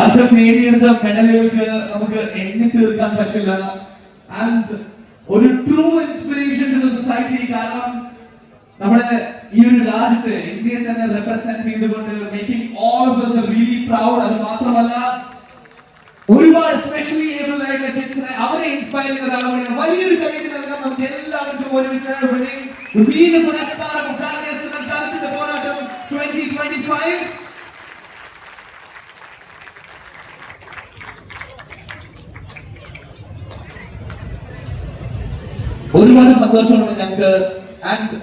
ആശം നേടിയെടുത്ത മെഡലുകൾക്ക് നമുക്ക് എണ്ണി തീർക്കാൻ പറ്റില്ല. ആൻഡ് ഒരു ട്രൂ ഇൻസ്പിറേഷൻ ടു സൊസൈറ്റി കാരണം നമ്മുടെ ഈ ഒരു രാജ്യത്തെ ഇന്ത്യയെ തന്നെ റെപ്രസെന്റ് ചെയ്തുകൊണ്ട് making all of us really proud അത് മാത്രമല്ല ഒരുപാട് സ്പെഷ്യലി ഏബിൾ ആയിട്ടുള്ള കിഡ്സിനെ അവരെ ഇൻസ്പയർ ചെയ്യുന്ന ഒരാളാണ് വലിയൊരു കൈയ്യടി നൽകാൻ നമുക്ക് എല്ലാവർക്കും ഒരുമിച്ച് പുരസ്കാരം പോരാട്ടം. 2025 ഒരുപാട് സന്തോഷമുണ്ട് ഞങ്ങൾക്ക്. ആൻഡ്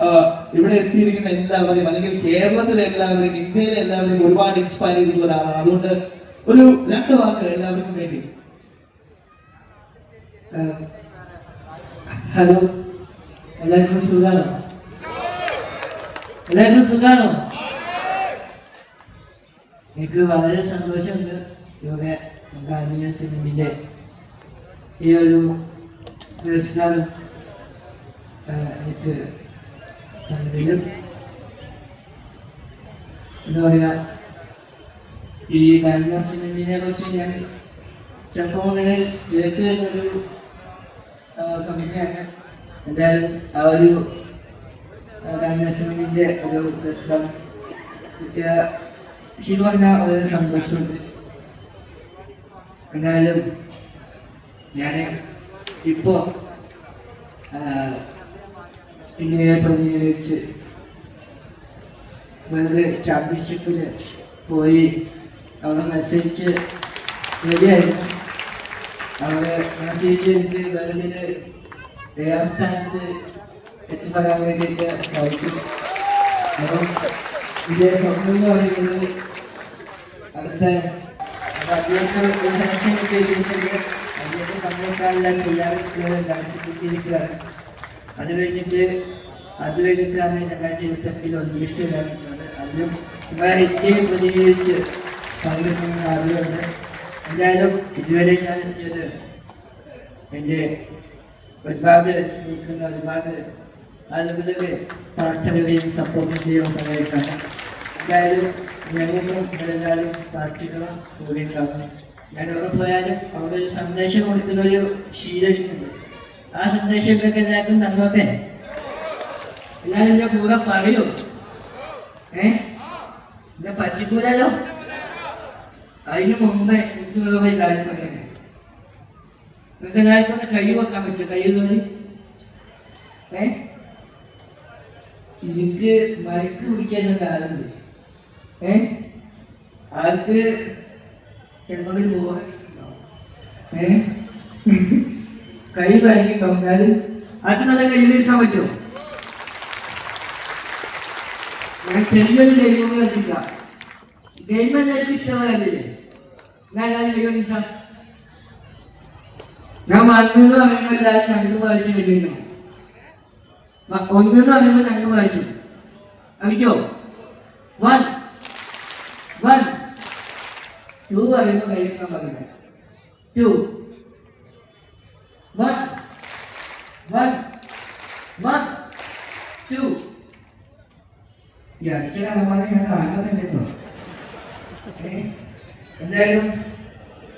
ഇവിടെ എത്തിയിരിക്കുന്ന എല്ലാവരെയും അല്ലെങ്കിൽ കേരളത്തിലെ എല്ലാവരെയും ഇന്ത്യയിലെ എല്ലാവരെയും ഒരുപാട് ഇൻസ്പയർ ചെയ്തിട്ടുള്ള ഒരാളാണ്. അതുകൊണ്ട് ഒരു രണ്ട് വാക്ക് എല്ലാവർക്കും വേണ്ടി. ഹലോ. എല്ലാവർക്കും സുഖാണോ? എല്ലാവർക്കും സുഖാണോ? എനിക്ക് വളരെ സന്തോഷമുണ്ട്. ഇവിടെ നമുക്ക് അന്വേഷണത്തിന്റെ ഈ ഒരു പുരസ്കാരം എനിക്ക് തന്നതിലും എന്താ പറയുക ഈ അന്വേഷണത്തിനെ കുറിച്ച് ഞാൻ ചിലപ്പോൾ അങ്ങനെ കേട്ട് ഒരു കമ്പനിയാണ്. എന്തായാലും ആ ഒരു അന്വേഷണത്തിന്റെ ഒരു പ്രശ്നം കിട്ടിയ ശരി പറഞ്ഞാൽ വളരെ സന്തോഷമുണ്ട്. എന്നാലും ഞാൻ ഇപ്പോൾ ഇങ്ങനെ പ്രതികരിച്ച് വെറുതെ ചാമ്പ്യൻഷിപ്പിൽ പോയി അവിടെ മത്സരിച്ച് റെഡിയായിരുന്നു അവിടെ മത്സരിച്ച് എനിക്ക് വേൾഡിൽ ഏഴാം സ്ഥാനത്ത് എത്തിപ്പെടാൻ വേണ്ടിയിട്ട് സാധിക്കും അപ്പം ഇതിന്റെ സ്വപ്നം എന്ന് പറയുന്നത് അടുത്ത അപ്പൊ അദ്ദേഹത്തെ ഒരു സെലക്ഷൻ കിട്ടിയിട്ടുണ്ട് അദ്ദേഹത്തെ പങ്കെടുക്കാനുള്ള തയ്യാറെടുപ്പുകൾ നടത്തിക്കൊണ്ടിരിക്കുകയാണ് അത് കഴിഞ്ഞിട്ട് അത് കഴിഞ്ഞിട്ടാണ് രണ്ടായിരത്തി ഇരുപത്തെട്ടിൽ ഒളിമ്പിക്സ് വരാനിട്ടുള്ളത് അതിലും ഇന്ത്യയെ പ്രതിനിധീകരിച്ച് പങ്കെടുക്കുന്ന ആളുകളുണ്ട്. എന്തായാലും ഇതുവരെ ഞാൻ ചെയ്ത് എന്റെ ഒരുപാട് സ്നേഹിക്കുന്ന ഒരുപാട് ആളുകളുടെ പ്രാർത്ഥനകളെയും സപ്പോർട്ടും ചെയ്യുന്ന സമയത്താണ് എന്തായാലും ഞങ്ങൾക്കും എല്ലാവരും പ്രാർത്ഥിക്കണം ഞാൻ അവിടെ പോയാലും അവിടെ ഒരു സന്ദേശം കൊടുക്കുന്ന ഒരു ശീലമുണ്ട് ആ സന്ദേശങ്ങളൊക്കെ എല്ലാവർക്കും തന്നോട്ടെ. എല്ലാവരും എന്റെ കൂടെ പറയൂ. ഏ? എന്നെ പറ്റിക്കൂലല്ലോ? അതിന് മുമ്പേ എനിക്ക് വേറെ കാര്യം പറയണേ നിങ്ങൾക്ക് എല്ലാവർക്കും കൈ വെക്കാൻ പറ്റും കൈയുള്ളവര് ഏ? എനിക്ക് മയക്ക് പിടിക്കാൻ കാലുണ്ട് ഏ? ആർക്ക് ചെറുപ്പത്തിൽ പോകാൻ ഏ? കൈ കണ്ടാൽ ആർക്ക് നല്ല കയ്യിലിരിക്കാൻ പറ്റുമോ? ഞാൻ ചെറിയൊരു ദൈവം കണ്ടില്ല ദൈവം എല്ലാവർക്കും ഇഷ്ടമായില്ലേ ഞാൻ ദൈവം ഇഷ്ടം ഞാൻ മണ്ണെന്ന് പറയുമ്പോൾ എല്ലാവരും കണ്ടു വായിച്ചു വരുന്നു ഒന്നെന്ന് പറയുമ്പോൾ കണ്ടു വായിച്ചു. അറിയോ വൺ വൺ ടു പറയുമ്പോൾ കഴിയുന്ന പറഞ്ഞു two one one one two ഈ അക്ഷരമാണ് ഞാൻ കാണുന്നുണ്ടോ എന്തായാലും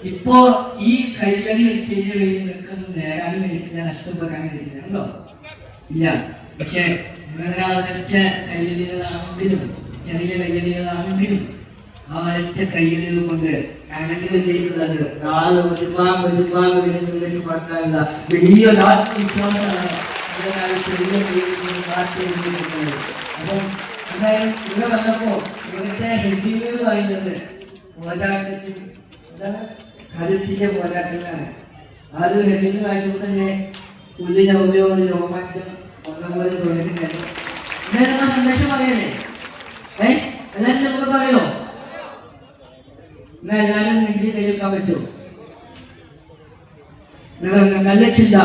ഇപ്പോ ഈ കൈകളി ചെയ്ത് കഴിയുമ്പോൾ നേരാനും എനിക്ക് ഞാൻ നഷ്ടപ്പെടാൻ കഴിയുന്നുണ്ടോ ഇല്ല. പക്ഷെ ആദരിച്ച കൈകളികളാണെങ്കിലും ചെറിയ കൈകളികളാണെങ്കിലും ആ ഒരൊറ്റ കൈകളികൾ കൊണ്ട് വലിയ വന്നപ്പോൾ പോരാട്ടങ്ങളാണ്. തോന്നിയിട്ടുണ്ട്. ഇന്നലെ സന്ദേശം പറയണേ. പറയോ. എന്നാ എല്ലാവരും നെഞ്ചി കൈവെക്കാൻ പറ്റുമോ? നിങ്ങൾ നല്ല ചിന്ത.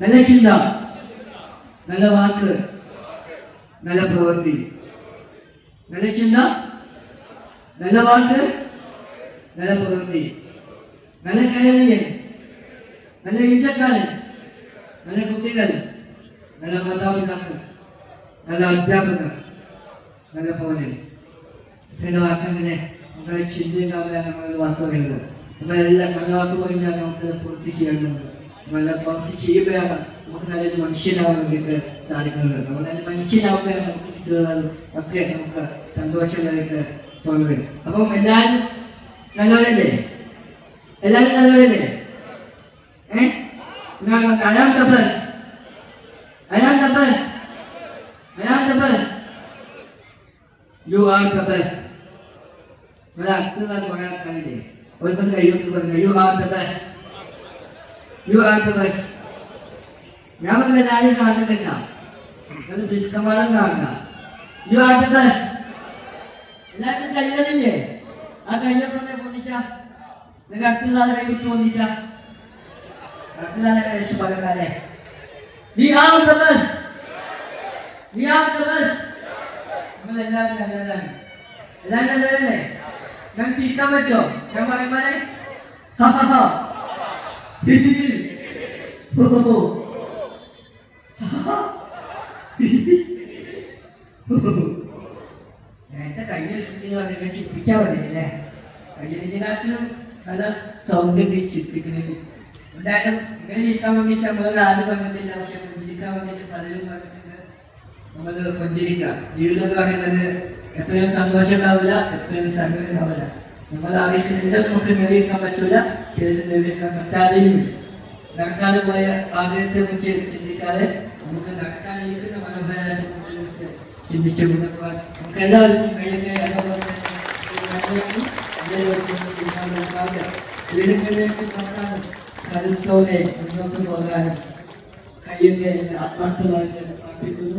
നല്ല ചിന്ത. നല്ല വാക്ക്. നല്ല പ്രവൃത്തി. നല്ല ചിന്ത. നല്ല വാക്ക്. നല്ല പ്രവൃത്തി. നല്ല കയറിയൻ നല്ല ഇന്ത്യക്കാരൻ. നല്ല കുട്ടികൾ. നല്ല മാതാപിതാക്കൾ. നല്ല അധ്യാപകർ. നല്ല പോലെ. ചില വാക്കുകളെ നമ്മുടെ ചിന്തയുണ്ടാവില്ല ഞങ്ങളൊരു വാർത്തകളുണ്ട് നമ്മളെല്ലാം വാക്ക് പറഞ്ഞാൽ നമുക്ക് പൂർത്തി ചെയ്യേണ്ടതുണ്ട്. നമ്മളെല്ലാം പ്രവൃത്തി ചെയ്യുമ്പോഴാണ് നമുക്ക് നല്ലൊരു മനുഷ്യനാവാൻ വേണ്ടിയിട്ട് സാധിക്കുന്നത്. നമ്മൾ നല്ല മനുഷ്യനാവുമ്പോഴാണ് നമുക്ക് കിട്ടുന്നത് ഒക്കെ നമുക്ക് സന്തോഷമായിട്ട് തോന്നുന്നത്. അപ്പം എല്ലാവരും നല്ലവരല്ലേ? എല്ലാവരും നല്ലവരല്ലേ? ഏ? അയാൾ തപസ് അയാൾ തപസ് അയാൾ തപസ് യു ആർ തപസ് ഇവിടെ അത്തുകാർ കുറെ ആൾക്കാരില്ലേ? ഒരുത്തൻ കഴിയുമെന്ന് പറഞ്ഞു you are the best you are the best ഞാൻ പറഞ്ഞ എല്ലാവരും കാണുന്നില്ല. ഒരു കാണുക എല്ലാവരും കഴിയുന്നില്ലേ ആ കഴിയുന്നതിനെ പൊന്നിച്ച. നിങ്ങൾ അടുത്തുള്ള കൈവിട്ട് പൊന്നിച്ച. അടുത്തുള്ള കഴിച്ച് പകരക്കാരെ are the best we are the best എല്ലാവരും നല്ലതാണ് എല്ലാവരും നല്ലതല്ലേ ഞാൻ ചിരിക്കാൻ പറ്റുമോ ഞാൻ പറയുമ്പോലെ നേരത്തെ കയ്യിൽ പറഞ്ഞ ചിരിപ്പിച്ചാൽ മതിയല്ലേ കയ്യിലിനാട്ടിലും നല്ല സൗണ്ട് ചിരിപ്പിക്കുന്നത് എന്തായാലും ഇങ്ങനെ ചിരിക്കാൻ വേണ്ടിയിട്ട് നമ്മൾ ആരും പറഞ്ഞിട്ടില്ല പക്ഷെ പുഞ്ചിരിക്കാൻ വേണ്ടിയിട്ട് പലരും പറഞ്ഞിട്ടുണ്ട് നമ്മൾ പുഞ്ചിരിക്കാം ജീവിതം എന്ന് പറയുന്നത് എപ്പോഴും സന്തോഷം ഉണ്ടാവില്ല എത്രയും സങ്കടം ഉണ്ടാവില്ല നമ്മൾ ആവശ്യമില്ല നമുക്ക് നേടിയെടുക്കാൻ പറ്റില്ല ചിലത് നേടിയെടുക്കാൻ പറ്റാതെയും നടക്കാതെ പോയ ആഗ്രഹത്തെ കുറിച്ച് ചിന്തിക്കാതെ നമുക്ക് നടക്കാനിരിക്കുന്ന മനോഹരായ സമൂഹത്തെ കുറിച്ച് ചിന്തിച്ചു കൊണ്ടുപോകാൻ നമുക്ക് എല്ലാവർക്കും അതുപോലെ വീടുകളിലേക്ക് നടക്കാനും കരുത്തോടെ മുന്നോട്ട് പോകാനും കഴിയുന്ന ആത്മാർത്ഥമായിട്ട് പ്രാർത്ഥിക്കുന്നു.